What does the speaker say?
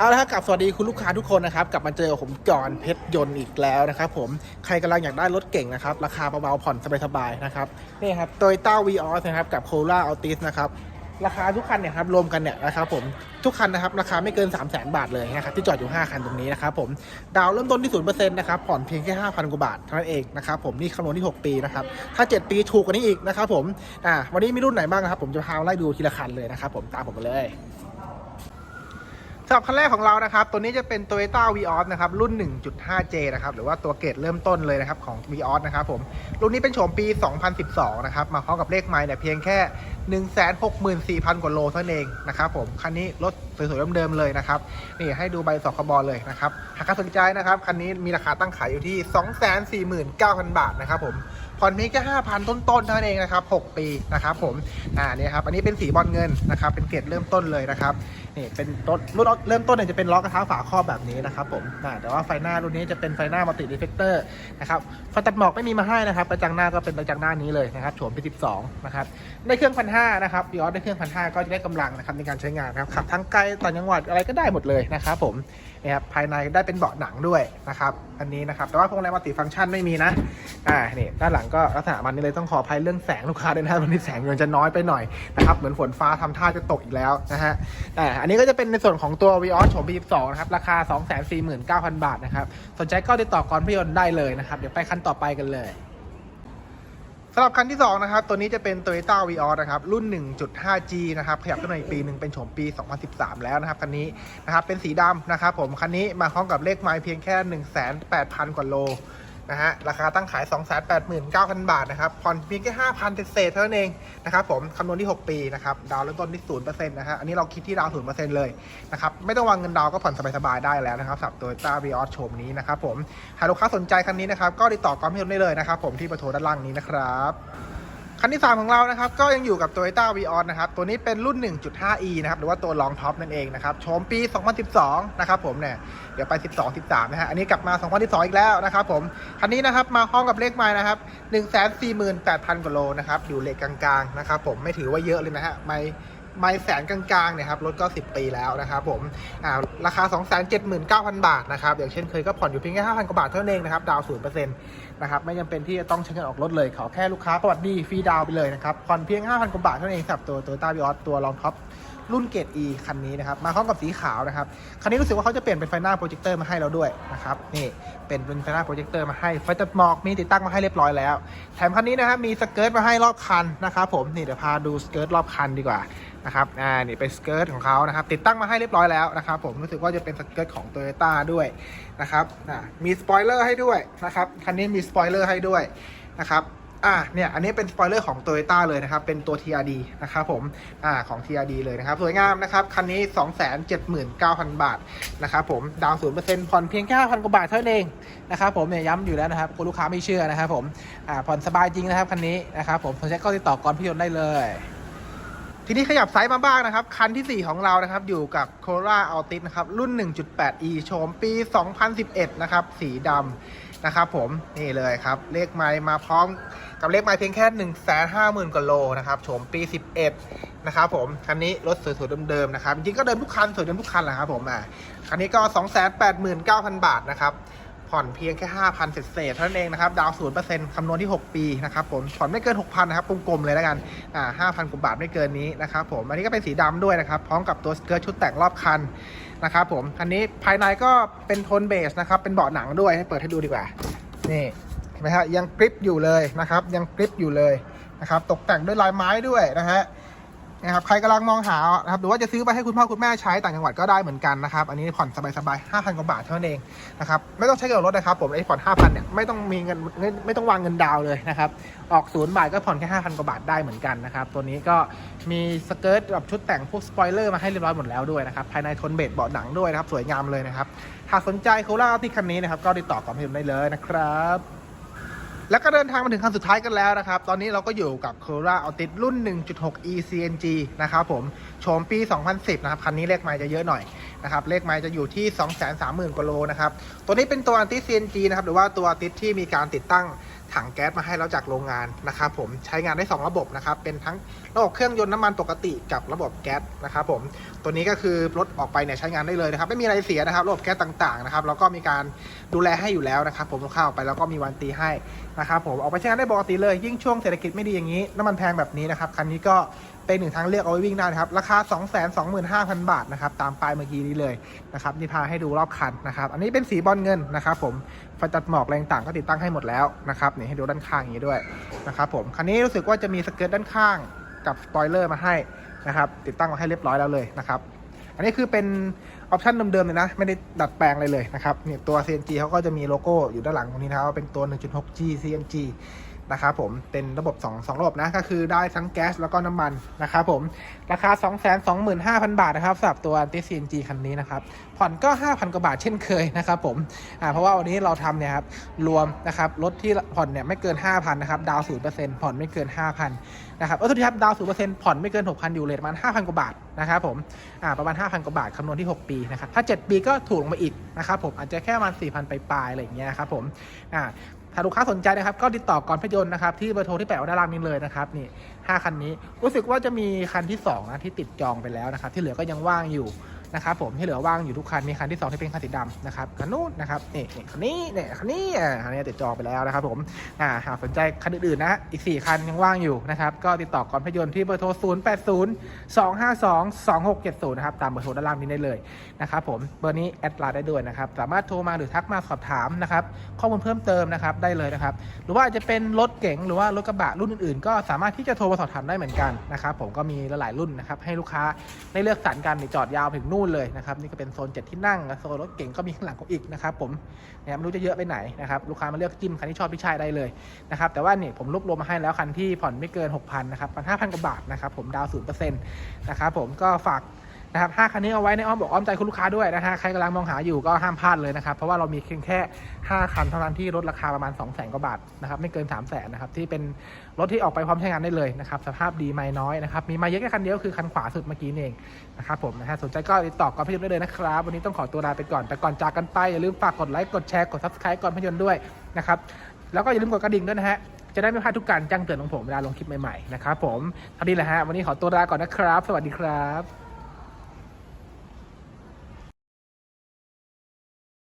เอาละครับกับสวัสดีคุณลูกค้าทุกคนนะครับกลับมาเจอกับผมจอนเพชรยนต์อีกแล้วนะครับผมใครกำลังอยากได้รถเก่งนะครับ ราคาเบาๆผ่อนสบายๆนะครับนี่ครับโตโยต้าวีออสนะครับกับโคล่าอัลติสนะครับราคาทุกคันเนี่ยครับรวมกันเนี่ยนะครับผมทุกคันนะครับราคาไม่เกิน 3 0 0 0 0 0 บาทเลยนะครับที่จอดอยู่ 5 คันตรงนี้นะครับผมดาวเริ่มต้นที่0%นะครับผ่อนเพียงแค่ 5,000 กว่าบาทเท่านั้นเองนะครับผมนี่คำนวณที่ 6 ปีนะครับถ้า 7 ปีถูกกว่านี้อีกนะครับผมอ่าวันนี้มีรุ่นไหนบ้างนะครับผมจะพามาไล่ดูทีละคันเลยนะครับผมตามผมมาเลย สำหรับคันแรกของเรานะครับ ตัวนี้จะเป็น Toyota Vios นะครับ รุ่น 1.5J นะครับ หรือว่าตัวเกรดเริ่มต้นเลยนะครับของ Vios นะครับผม รุ่นนี้เป็นโฉมปี 2012 นะครับ มาพร้อมกับเลขไมล์เนี่ยเพียงแค่ 164,000 กว่าโลเท่านั้นเองนะครับผม คันนี้รถสวยๆเดิมๆเลยนะครับ นี่ให้ดูใบสคบเลยนะครับ หากใครสนใจนะครับ คันนี้มีราคาตั้งขายอยู่ที่ 249,000 บาทนะครับผม ผ่อนเพียงแค่ 5,000 ต้นๆเท่านั้นเองนะครับ 6 ปีนะครับผม อ่าเนี่ยครับ อันนี้เป็นสีบอลเงินนะครับ เป็นเกรดเริ่มต้นเลยนะครับ นี่เป็นรถรุ่นเริ่มต้นเนี่ยจะเป็นล้อกระทะฝาครอบแบบนี้นะครับผมแต่ว่าไฟหน้ารุ่นนี้จะเป็นไฟหน้ามัลติดีเฟกเตอร์นะครับไฟตัดหมอกไม่มีมาให้นะครับกระจังหน้าก็เป็นกระจังหน้านี้เลยนะครับโฉมปี12นะครับได้เครื่องพันห้านะครับยอดได้เครื่องพันห้าก็จะได้กำลังนะครับในการใช้งานนะครับขับทั้งไกลต่างจังหวัดอะไรก็ได้หมดเลยนะครับผมนะครับภายในได้เป็นเบาะหนังด้วยนะครับ อันนี้นะครับ แต่ว่าพวงมาลัยมัลติฟังก์ชันไม่มีนะ อ่า นี่ ด้านหลังก็ลักษณะมันนี่เลยต้องขออภัยเรื่องแสงลูกค้าด้วยนะวันนี้แสงมันจะน้อยไปหน่อยนะครับ เหมือนฝนฟ้าทำท่าจะตกอีกแล้วนะฮะ แต่อันนี้ก็จะเป็นในส่วนของตัว v ีออสโฉมปี12นะครับ ราคา 249,000 บาทนะครับ สนใจก็ติดต่อกรพยนต์ได้เลยนะครับ เดี๋ยวไปคันต่อไปกันเลย สำหรับคันที่ 2 นะครับ ตัวนี้จะเป็น Toyota v ีออสนะครับ รุ่น 1.5G นะครับ ขยับขึ้นมาอีกปีหนึ่งเป็นโฉมปี 2013 แล้วนะครับ คันนี้นะครับ เป็นสีดำนะครับผม คันนี้มาพร้อมกับเลขไมล์เพียงแค่ 18,000 กว่าโล นะฮะราคาตั้งขาย 289,000 บาทนะครับผ่อนเพียงแค่ 5,000เศษเท่านั้นเองนะครับผมคำนวณที่ 6 ปีนะครับดาวเริ่มต้นที่0%นะฮะอันนี้เราคิดที่ดาวน์0%เลยนะครับไม่ต้องวางเงินดาวก็ผ่อนสบายๆได้แล้วนะครับสำหรับตัวต้าวีออสโฉมนี้นะครับผมหากลูกค้าสนใจคันนี้นะครับก็ติดต่อกรมพิยนต์ได้เลยนะครับผมที่ประโทรด้านล่างนี้นะครับ คันที่ 3 ของเรานะครับก็ยังอยู่กับ Toyota Vios นะครับตัวนี้เป็นรุ่น 1.5e นะครับหรือว่าตัวลองท็อปนั่นเองนะครับโฉมปี 2012 นะครับผมเนี่ยเดี๋ยวไป 12 13 นะฮะอันนี้กลับมา 2012 อีกแล้วนะครับผมคันนี้นะครับมาห้องกับเลขไม้นะครับ 148,000กว่าโลนะครับอยู่เลขกลางๆนะครับผมไม่ถือว่าเยอะเลยนะฮะไม่ ไม่แสนกลางๆเนี่ยครับรถก็ 10 ปีแล้วนะครับผมอ่าราคา 279,000 บาทนะครับอย่างเช่นเคยก็ผ่อนอยู่เพียงแค่5,000กว่าบาทเท่านั้นเองนะครับดาวน์0%นต์นะครับไม่จำเป็นที่จะต้องใช้เงินออกรถเลยขอแค่ลูกค้าประวัติดีฟรีดาวไปเลยนะครับผ่อนเพียง 5,000กว่าบาทเท่านั้นเองสำหรับตัวโตโยต้าวีออสตัวรองท็อปรุ่นเกรด E คันนี้นะครับ มาพร้อมกับสีขาวนะครับ คันนี้รู้สึกว่าเขาจะเปลี่ยนเป็นไฟหน้าโปรเจคเตอร์มาให้เราด้วยนะครับ นี่ เป็นเป็นไฟหน้าโปรเจคเตอร์มาให้ ไฟตัดหมอกมีติดตั้งมาให้เรียบร้อยแล้ว แถมคันนี้นะครับ มีสเกิร์ตมาให้รอบคันนะครับผม นี่เดี๋ยวพาดูสเกิร์ตรอบคันดีกว่า นะครับ อ่า นี่เป็นสเกิร์ตของเขานะครับ ติดตั้งมาให้เรียบร้อยแล้วนะครับ ผมรู้สึกว่าจะเป็นสเกิร์ตของ Toyota ด้วยนะครับ อ่า มีสปอยเลอร์ให้ด้วยนะครับ คันนี้มีสปอยเลอร์ให้ด้วยนะครับอ่าเนี่ยอันนี้เป็นสปอยเลอร์ของ Toyota เลยนะครับ เป็นตัว TRD นะครับผมอ่าของ TRD เลยนะครับ สวยงามนะครับ คันนี้ 279,000 บาทนะครับผมดาวน์0%ผ่อนเพียงแค่5,000กว่าบาทเท่านั้นเองนะครับผมเนี่ยย้ำอยู่แล้วนะครับคุณลูกค้าไม่เชื่อนะครับผมอ่าผ่อนสบายจริงนะครับคันนี้นะครับผมสนใจก็ติดต่อกรพิยนต์ได้เลย ทีนี้ขยับไซส์มาบ้างนะครับ คันทีสี่4 ของเรานะครับ อยู่กับ c o r o l a Altis นะครับ รุ่น 1.8e โฉมปี 2011 นะครับ สีดำนะครับผม นี่เลยครับ เลขไมล์มาพร้อมกับเลขไมล์เพียงแค่ 150,000กว่าโลนะครับ โฉมปี 11 นะครับผม คันนี้รถสวยๆเดิมๆนะครับ จริงๆก็เดิมทุกคันสวยเดิมทุกคันแหละครับผมอ่าคันนี้ก็ 289,000 บาทนะครับ ผ่อนเพียงแค่ 5,000 เศษๆเท่านั้นเองนะครับ ดาวศูนย์เปอร์เซ็นต์คำนวณที่ 6 ปีนะครับผม ผ่อนไม่เกิน 6,000 นะครับ กลมๆ เลยแล้วกัน อ่า 5,000 กว่าบาทไม่เกินนี้นะครับผม อันนี้ก็เป็นสีดำด้วยนะครับ พร้อมกับตัวสเกิร์ตชุดแต่งรอบคันนะครับผมคันนี้ภายในก็เป็นโทนเบสนะครับ เป็นเบาะหนังด้วย ให้เปิดให้ดูดีกว่า นี่เห็นไหมฮะ ยังกริปอยู่เลยนะครับ ยังกริปอยู่เลยนะครับ ตกแต่งด้วยลายไม้ด้วยนะฮะ นะครับใครกำลังมองหานะครับหรือว่าจะซื้อไปให้คุณพ่อคุณแม่ใช้ต่างจังหวัดก็ได้เหมือนกันนะครับ อันนี้ผ่อนสบายๆ5,000กว่าบาทเท่านั้นเองนะครับไม่ต้องใช้เงินออกรถนะครับผมไอ้ผ่อน5,000เนี่ยไม่ต้องมีเงินไม่ต้องวางเงินดาวเลยนะครับออกศูนย์บาทก็ผ่อนแค่5,000กว่าบาทได้เหมือนกันนะครับตัวนี้ก็มีสเกิร์ตแบบชุดแต่งพวกสปอยเลอร์มาให้เรียบร้อยหมดแล้วด้วยนะครับภายในทนเบสเบาะหนังด้วยนะครับสวยงามเลยนะครับหากสนใจโคล่าที่คันนี้นะครับก็ติดต่อกับพิมได้เลยนะครับ แล้วก็เดินทางมาถึงคันสุดท้ายกันแล้วนะครับ ตอนนี้เราก็อยู่กับ c o r o l a Altis รุ่น 1.6 e CNG นะครับผม โฉมปี 2010 นะครับ คันนี้เลขไมล์จะเยอะหน่อยนะครับ เลขไม้จะอยู่ที่ 230,000 กว่าโลนะครับ ตัวนี้เป็นตัวอันติ CNG นะครับ หรือว่าตัวติที่มีการติดตั้ง ถังแก๊สมาให้แล้วจากโรงงานนะครับผมใช้งานได้ 2 ระบบนะครับเป็นทั้งระบบเครื่องยนต์น้ำมันปกติกับระบบแก๊สนะครับผมตัวนี้ก็คือรถออกไปเนี่ยใช้งานได้เลยนะครับ ไม่มีอะไรเสียนะครับระบบแก๊สต่างๆนะครับแล้วก็มีการดูแลให้อยู่แล้วนะครับ ผมลูกค้าออกไปแล้วก็มีวันตีให้นะครับผมออกไปใช้งานได้ปกติเลย ยิ่งช่วงเศรษฐกิจไม่ดีอย่างนี้น้ำมันแพงแบบนี้นะครับคันนี้ก็เป็นหนึ่งทางเลือกเอาไว้วิ่งได้นะครับ ราคา 225,000 บาทนะครับตามป้ายเมื่อกี้นี้เลยนะครับนี่พาให้ดูรอบคันนะครับ อันนี้เป็นสีบอลเงินนะครับผมไฟตัดหมอกแรงต่างก็ติดตั้งให้หมดแล้วนะครับนี่ให้ดูด้านข้างอย่างนี้ด้วยนะครับผมคันนี้รู้สึกว่าจะมีสเกิร์ตด้านข้างกับสปอยเลอร์มาให้นะครับติดตั้งมาให้เรียบร้อยแล้วเลยนะครับอันนี้คือเป็นออปชันเดิมๆเลยนะ ไม่ได้ดัดแปลงอะไรเลยนะครับเนี่ยตัว CNG เขาก็จะมีโลโก้อยู่ด้านหลังตรงนี้นะว่าเป็นตัว 1.6G CNG นะครับผมเป็นระบบ2 2ระบบนะก็คือได้ทั้งแก๊สแล้วก็น้ำมันนะครับผมราคา 225,000 บาทนะครับสำหรับตัว Anti CNG คันนี้นะครับผ่อนก็ 5,000 กว่าบาทเช่นเคยนะครับผมอ่าเพราะว่าวันนี้เราทำเนี่ยครับรวมนะครับรถที่ผ่อนเนี่ยไม่เกิน 5,000นะครับดาวศูนย์เปอร์เซ็นต์ผ่อนไม่เกิน 5,000นะครับเออทุกทีครับดาวศูนย์เปอร์เซ็นต์ผ่อนไม่เกิน 6,000อยู่เลยประมาณ5,000 กว่าบาทนะครับผมอ่าประมาณ 5,000 กว่าบาทคำนวณที่ 6 ปีนะครับถ้า 7 ปีก็ถูกลงมาอีกนะครับผมอาจจะแค่ประมาณ4,000ไปปลายๆอะไรอย่างเงี้ยครับผมอ่า ถ้าลูกค้าสนใจนะครับ ก็ติดต่อก่อนพยนต์นะครับ ที่เบอร์โทรที่แปะไว้ด้านล่างนี้เลยนะครับนี่ห้าคันนี้รู้สึกว่าจะมีคันที่2นะที่ติดจองไปแล้วนะครับ ที่เหลือก็ยังว่างอยู่ นะครับผมที่เหลือว่างอยู่ทุกคันมีคันที่2ที่เป็นคันสีดำนะครับคันนู้นนะครับนี่นี่คันนี้เนี่ยคันนี้อ่าคันนี้ติดจองไปแล้วนะครับผมอ่าหากสนใจคันอื่นๆนะอีก 4 คันยังว่างอยู่นะครับก็ติดต่อก่อนพยนต์ที่เบอร์โทร 0 8 0 2 5 2 2 6 7 0 นะครับตามเบอร์โทรด้านล่างนี้ได้เลยนะครับผมเบอร์นี้แอดไลน์ได้ด้วยนะครับสามารถโทรมาหรือทักมาสอบถามนะครับข้อมูลเพิ่มเติมนะครับได้เลยนะครับหรือว่าจะเป็นรถเก๋งหรือว่ารถกระบะรุ่นอื่นๆ ก็สามารถที่จะโทรมาสอบถามได้เหมือนกันนะครับผมก็มีหลายๆรุ่นนะครับให้ลูกค้าได้เลือกสรรกันจอดยาวถึงนู่นเลยนะครับนี่ก็เป็นโซนเจ็ดที่นั่งโซนรถเก่งก็มีข้างหลังของอีกนะครับผมเนี่ยไม่รู้จะเยอะไปไหนนะครับลูกค้ามาเลือกจิ้มคันที่ชอบที่ใช่ได้เลยนะครับแต่ว่านี่ผมรวบรวมมาให้แล้วคันที่ผ่อนไม่เกิน 6,000นะครับพันห้าพันกว่าบาทนะครับผมดาวศูนย์เปอร์เซ็นต์นะครับผมก็ฝาก นะครับห้าคันนี้เอาไว้ในอ้อมบอกอ้อมใจคุณลูกค้าด้วยนะฮะใครกำลังมองหาอยู่ก็ห้ามพลาดเลยนะครับ เพราะว่าเรามีเพียงแค่ 5 คันเท่านั้นที่ลดราคาประมาณ 2 0 0 0 0 0กว่าบาทนะครับไม่เกิน 3 0 0 0 0นนะครับที่เป็นรถที่ออกไปพร้อมใช้งานได้เลยนะครับสภาพดีไม่น้อยนะครับมีมาเยอะแค่คันเดียวคือคันขวาสุดเมื่อกี้เองนะครับผมนะฮะสนใจก็ติดต่อก่อนพยนต์ได้เลยนะครับวันนี้ต้องขอตัวลาไปก่อนแต่ก่อนจากกันไปอย่าลืมฝากกดไลค์กดแชร์กด subscribe ก่อนพยนต์ด้วยนะครับแล้วก็อย่าลืมกดกระดิ่งด้วยนะฮะจะได้ไม่พลาดทุกการแจ้งเตือนของผมเวลาลงคลิปใหม่ๆนะครับผมเท่านี้แหละฮะวันนี้ขอตัวลาก่อนนะครับ สวัสดีครับ